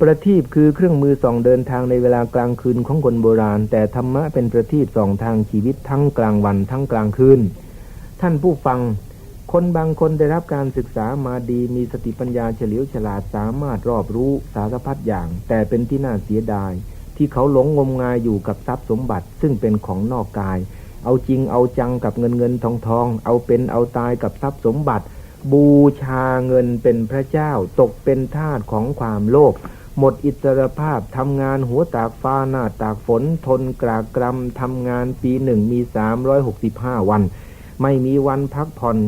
ประทีปคือเครื่องมือส่องเดินทางในเวลากลางคืนของคนโบราณ แต่ธรรมะเป็นประทีปส่องทางชีวิตทั้งกลางวันทั้งกลางคืน ท่านผู้ฟัง คนบางคนได้รับการศึกษามาดีมีสติปัญญาเฉลียวฉลาดสามารถรอบรู้สารพัดอย่าง แต่เป็นที่น่าเสียดาย ที่เขาหลงงมงายอยู่กับทรัพย์สมบัติซึ่งเป็นของนอกกาย เอาจริงเอาจังกับเงินเงินทองทอง เอาเป็นเอาตายกับทรัพย์สมบัติ บูชาเงินเป็นพระเจ้าตกเป็นทาสของความโลภ หมดอิสรภาพทำงานหัวตากฟ้าหน้าตากฝนทนกรากกรำทำงานปีหนึ่งมีสามร้อยหกสิบห้าวัน ไม่มีวันพักผ่อน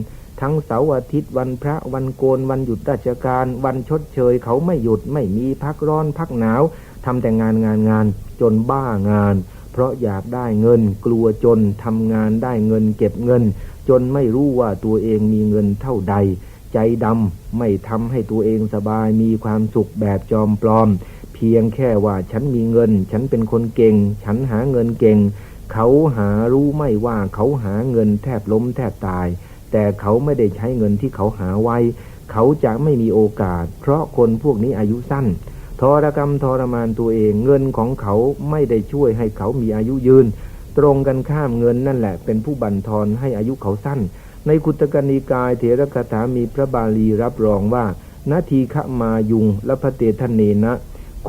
ทั้งเสาร์อาทิตย์วันพระวันโกนวันหยุดราชการ วันชดเชยเขาไม่หยุดไม่มีพักร้อนพักหนาวทำแต่งานงานงานจนบ้างาน เพราะอยากได้เงิน กลัวจนทำงานได้เงินเก็บเงิน จนไม่รู้ว่าตัวเองมีเงินเท่าใด ใจดำไม่ทำให้ตัวเองสบายมีความสุขแบบจอมปลอม เพียงแค่ว่าฉันมีเงิน ฉันเป็นคนเก่ง ฉันหาเงินเก่ง เขาหารู้ไม่ว่าเขาหาเงินแทบล้มแทบตาย แต่เขาไม่ได้ใช้เงินที่เขาหาไว้ เขาจะไม่มีโอกาส เพราะคนพวกนี้อายุสั้นทรกรรมทรมานตัวเองเงินของเขาไม่ได้ช่วยให้เขามีอายุยืน ตรงกันข้ามเงินนั่นแหละ เป็นผู้บั่นทอนให้อายุเขาสั้น ในคุตกนิกายเถรคาถามีพระบาลีรับรองว่า นาทีขมายุงและพระเตทะเนนะ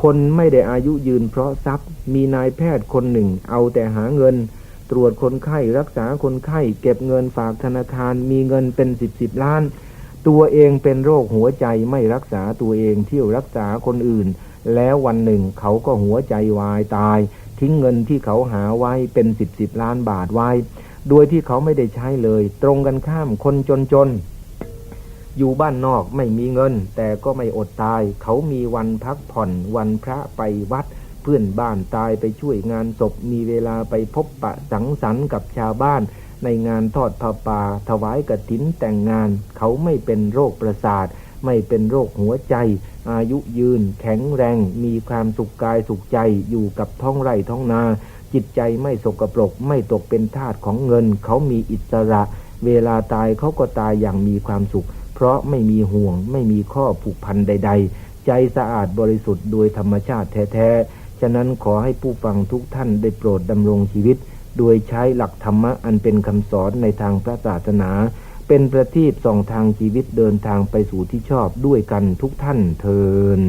คนไม่ได้อายุยืนเพราะทรัพย์ มีนายแพทย์คนหนึ่ง เอาแต่หาเงิน ตรวจคนไข้รักษาคนไข้ เก็บเงินฝากธนาคาร มีเงินเป็นสิบสิบล้าน ตัวเองเป็นโรคหัวใจไม่รักษาตัวเองเที่ยวรักษาคนอื่น แล้ววันหนึ่งเขาก็หัวใจวายตาย ทิ้งเงินที่เขาหาไว้เป็นสิบสิบล้านบาทไว้ โดยที่เขาไม่ได้ใช้เลย ตรงกันข้ามคนจนจนๆอยู่บ้านนอกไม่มีเงิน แต่ก็ไม่อดตาย เขามีวันพักผ่อน วันพระไปวัด เพื่อนบ้านตายไปช่วยงานศพมีเวลาไปพบปะสังสรรค์กับชาวบ้าน ในงานทอดผ้าป่าถวายกฐินแต่งงาน เขาไม่เป็นโรคประสาท ไม่เป็นโรคหัวใจ อายุยืน แข็งแรง มีความสุขกายสุขใจอยู่กับท้องไร่ท้องนา จิตใจไม่สกปรก ไม่ตกเป็นทาสของเงิน เขามีอิสระ เวลาตายเขาก็ตายอย่างมีความสุข เพราะไม่มีห่วง ไม่มีข้อผูกพันใด ๆ ใจสะอาดบริสุทธิ์โดยธรรมชาติแท้ๆ ฉะนั้นขอให้ผู้ฟังทุกท่านได้โปรดดำรงชีวิต โดยใช้หลักธรรมะอันเป็นคำสอนในทางพระศาสนา เป็นประทีปส่องทางชีวิตเดินทางไปสู่ที่ชอบด้วยกันทุกท่านเทิน